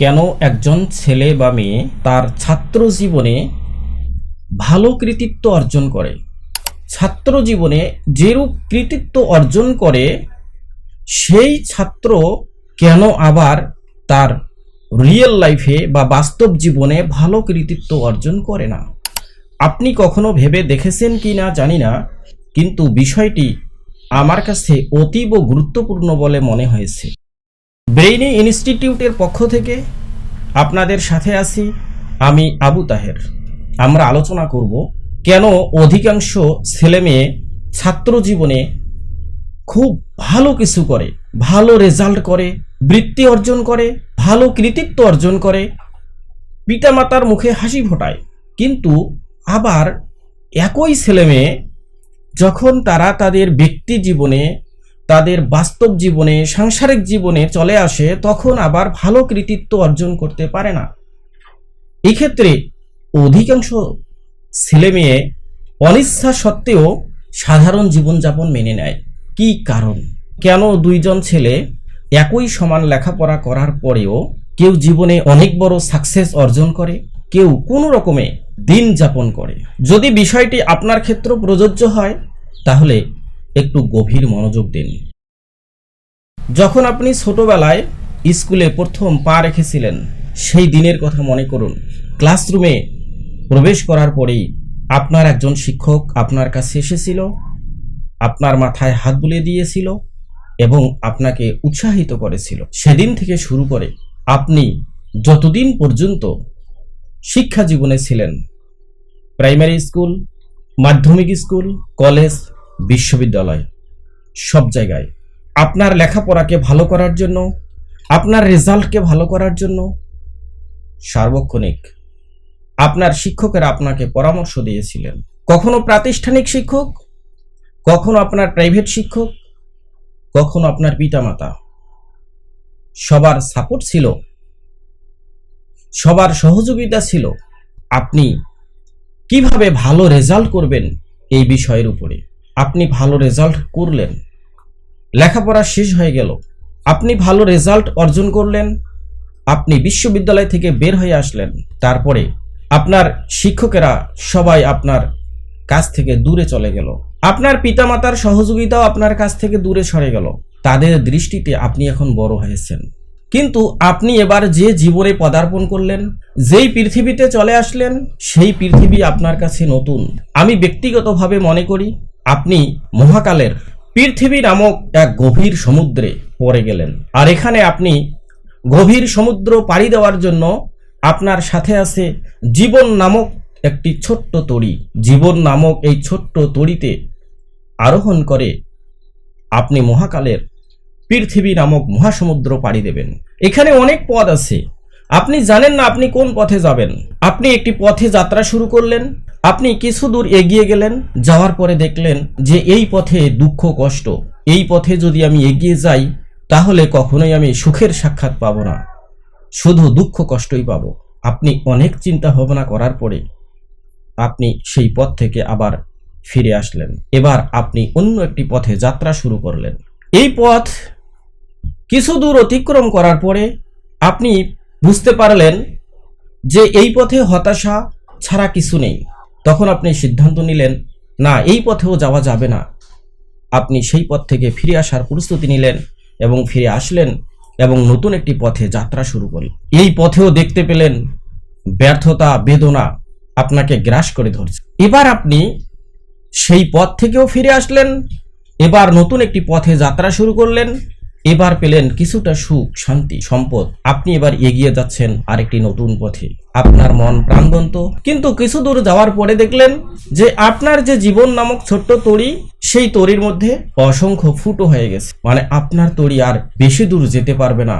কেন একজন ছেলে বা মেয়ে তার ছাত্র জীবনে ভালো কৃতিত্ব অর্জন করে? ছাত্র জীবনে যেরূপ কৃতিত্ব অর্জন করে, সেই ছাত্র কেন আবার তার রিয়েল লাইফে বা বাস্তব জীবনে ভালো কৃতিত্ব অর্জন করে না? আপনি কখনো ভেবে দেখেছেন কি না জানি না, কিন্তু বিষয়টি আমার কাছে অতীব গুরুত্বপূর্ণ বলে মনে হয়েছে। ব্রেইনি ইনস্টিটিউটের পক্ষ থেকে আপনাদের সাথে আছি আমি আবু তাহের। আমরা আলোচনা করব কেন অধিকাংশ ছেলেমেয়ে ছাত্র জীবনে খুব ভালো কিছু করে, ভালো রেজাল্ট করে, বৃত্তি অর্জন করে, ভালো কৃতিত্ব অর্জন করে, পিতামাতার মুখে হাসি ফোটায়। কিন্তু আবার একই ছেলেমেয়ে যখন তারা তাদের ব্যক্তি জীবনে তাদের বাস্তব জীবনে, সাংসারিক জীবনে চলে আসে, তখন আবার ভালো কৃতিত্ব অর্জন করতে পারে না। এক্ষেত্রে অধিকাংশ ছেলে মেয়ে অনিচ্ছা সত্ত্বেও সাধারণ জীবনযাপন মেনে নেয়। কি কারণ? কেন দুইজন ছেলে একই সমান লেখাপড়া করার পরেও কেউ জীবনে অনেক বড় সাকসেস অর্জন করে? কেউ কোনো রকমে দিন যাপন করে। যদি বিষয়টি আপনার ক্ষেত্র প্রযোজ্য হয়, তাহলে একটু গভীর মনোযোগ দিন। যখন আপনি ছোটবেলায় স্কুলে প্রথম পা রেখেছিলেন, সেই দিনের কথা মনে করুন। ক্লাসরুমে প্রবেশ করার পরেই আপনার একজন শিক্ষক আপনার কাছে এসেছিল, আপনার মাথায় হাত বুলিয়ে দিয়েছিল এবং আপনাকে উৎসাহিত করেছিল। সেদিন থেকে শুরু করে আপনি যতদিন পর্যন্ত শিক্ষা জীবনে ছিলেন, প্রাইমারি স্কুল, মাধ্যমিক স্কুল, কলেজ বিশ্ববিদ্যালয়, সব জায়গায়। আপনার লেখাপড়াকে ভালো করার জন্য, আপনার রেজাল্টকে ভালো করার জন্য সার্বক্ষণিক আপনার শিক্ষকেরা আপনাকে পরামর্শ দিয়েছিলেন। কখনো প্রাতিষ্ঠানিক শিক্ষক, কখনো আপনার প্রাইভেট শিক্ষক, কখনো আপনার পিতামাতা। সবার সাপোর্ট ছিল, সবার সহযোগিতা ছিল। আপনি কীভাবে ভালো রেজাল্ট করবেন এই বিষয়ের উপরে? আপনি ভালো রেজাল্ট করলেন। লেখাপড়া শেষ হয়ে গেল। আপনি ভালো রেজাল্ট অর্জন করলেন। আপনি বিশ্ববিদ্যালয় থেকে বের হয়ে আসলেন। তারপরে আপনার শিক্ষকেরা সবাই আপনার কাছ থেকে দূরে চলে গেল। আপনার পিতামাতার সহযোগিতাও আপনার কাছ থেকে দূরে সরে গেল। তাদের দৃষ্টিতে আপনি এখন বড় হয়েছেন। কিন্তু আপনি এবার যে জীবনে পদার্পণ করলেন, যেই পৃথিবীতে চলে আসলেন, সেই পৃথিবী আপনার কাছে নতুন। আমি ব্যক্তিগতভাবে মনে করি আপনি মহাকালের পৃথিবী নামক এক গভীর সমুদ্রে পড়ে গেলেন। আর এখানে আপনি গভীর সমুদ্র পাড়ি দেওয়ার জন্য আপনার সাথে আছে জীবন নামক একটি ছোট্ট তড়ি। জীবন নামক এই ছোট্ট তড়িতে আরোহণ করে আপনি মহাকালের পৃথিবী নামক মহাসমুদ্র পাড়ি দেবেন। এখানে অনেক পথ আছে। আপনি জানেন না আপনি কোন পথে যাবেন। আপনি একটি পথে যাত্রা শুরু করলেন আপনি কিছু দূর এগিয়ে গেলেন, যাওয়ার পরে দেখলেন যে এই পথে দুঃখ, কষ্ট। এই পথে যদি আমি এগিয়ে যাই, তাহলে কখনোই আমি সুখের সাক্ষাৎ পাবো না। শুধু দুঃখ, কষ্টই পাবো। আপনি অনেক চিন্তা ভাবনা করার পরে আপনি সেই পথ থেকে আবার ফিরে আসলেন। এবার আপনি অন্য একটি পথে যাত্রা শুরু করলেন। এই পথ কিছু দূর অতিক্রম করার পরে আপনি বুঝতে পারলেন যে এই পথে হতাশা ছাড়া কিছু নেই। তখন আপনি সিদ্ধান্ত নিলেন, না, এই পথেও যাওয়া যাবে না। আপনি সেই পথ থেকে ফিরে আসার প্রস্তুতি নিলেন এবং ফিরে আসলেন এবং নতুন একটি পথে যাত্রা শুরু করলেন। এই পথেও দেখতে পেলেন ব্যর্থতা, বেদনা আপনাকে গ্রাস করে ধরছে। এবার আপনি সেই পথ থেকেও ফিরে আসলেন, এবার নতুন একটি পথে যাত্রা শুরু করলেন এবার পেলেন কিছুটা সুখ, শান্তি, সম্পদ। আপনি এবার এগিয়ে যাচ্ছেন আরেকটি নতুন পথে। আপনার মন প্রাণবন্ত। কিন্তু কিছু দূর যাওয়ার পরে দেখলেন যে আপনার যে জীবন নামক ছোট্ট তড়ি, সেই তড়ির মধ্যে অসংখ্য ফুটো হয়ে গেছে। মানে আপনার তড়ি আর বেশি দূর যেতে পারবে না।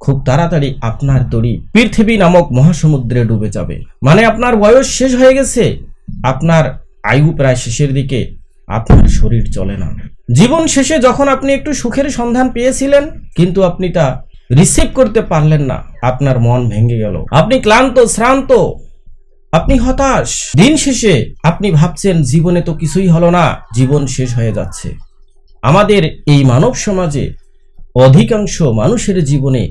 খুব তাড়াতাড়ি আপনার তড়ি পৃথিবী নামক মহাসমুদ্রে ডুবে যাবে। মানে আপনার বয়স শেষ হয়ে গেছে। আপনার আয়ু প্রায় শেষের দিকে। আপনার শরীর চলে না। জীবন শেষে যখন আপনি একটু সুখের সন্ধান পেয়েছিলেন, কিন্তু আপনি তা রিসিভ করতে পারলেন না, আপনার মন ভেঙে গেল। আপনি ক্লান্ত, শ্রান্ত, আপনি হতাশ। দিন শেষে আপনি ভাবছেন, জীবনে তো কিছুই হলো না, জীবন শেষ হয়ে যাচ্ছে। আমাদের এই মানব সমাজে অধিকাংশ মানুষের জীবনে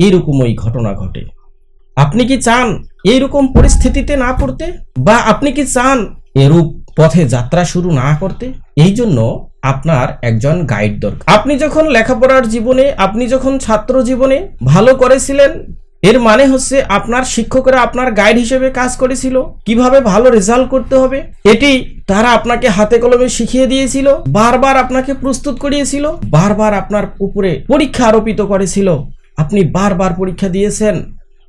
এরকমই ঘটনা ঘটে। আপনি কি চান এইরকম পরিস্থিতিতে না পড়তে? বা আপনি কি চান এরূপ পথে যাত্রা শুরু না করতে? এই জন্য আপনার একজন গাইড দরকার। আপনি যখন লেখাপড়ার জীবনে, আপনি যখন ছাত্র জীবনে ভালো করেছিলেন, এর মানে হচ্ছে আপনার শিক্ষকরা আপনার গাইড হিসেবে কাজ করেছিল, কীভাবে ভালো রেজাল্ট করতে হবে, এটি তারা আপনাকে হাতে কলমে শিখিয়ে দিয়েছিল, বারবার আপনাকে প্রস্তুত করিয়েছিল, বারবার আপনার উপরে পরীক্ষা আরোপিত করেছিল, আপনি বারবার পরীক্ষা দিয়েছেন,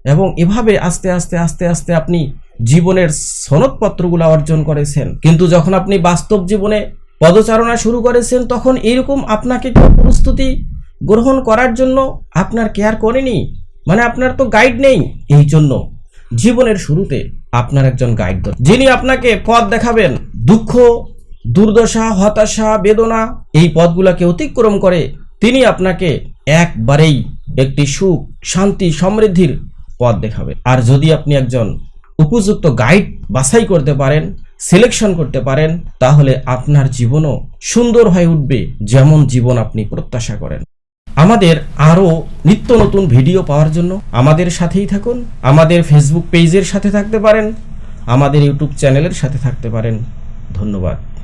এবং এভাবে আস্তে আস্তে আস্তে আস্তে আপনি জীবনের সনদপত্রগুলো অর্জন করেছেন। কিন্তু যখন আপনি বাস্তব জীবনে পদচারণা শুরু করেছেন, তখন এরকম আপনাকে প্রস্তুতি গ্রহণ করার জন্য আপনার কেয়ার করেনি? মানে আপনার তো গাইড নেই এই জন্য। জীবনের শুরুতে আপনার একজন গাইড দরকার। যিনি আপনাকে পথ দেখাবেন, দুঃখ, দুর্দশা, হতাশা, বেদনা, এই পথগুলোকে অতিক্রম করে তিনি আপনাকে একবারেই একটি সুখ, শান্তি, সমৃদ্ধির পথ দেখাবে। আর যদি আপনি একজন উপযুক্ত গাইড বাছাই করতে পারেন সিলেকশন করতে পারেন, তাহলে আপনার জীবনও সুন্দর হয়ে উঠবে যেমন জীবন আপনি প্রত্যাশা করেন। আমাদের আরও নিত্য নতুন ভিডিও পাওয়ার জন্য আমাদের সাথেই থাকুন, আমাদের ফেসবুক পেজের সাথে থাকতে পারেন, আমাদের ইউটিউব চ্যানেলের সাথে থাকতে পারেন। ধন্যবাদ।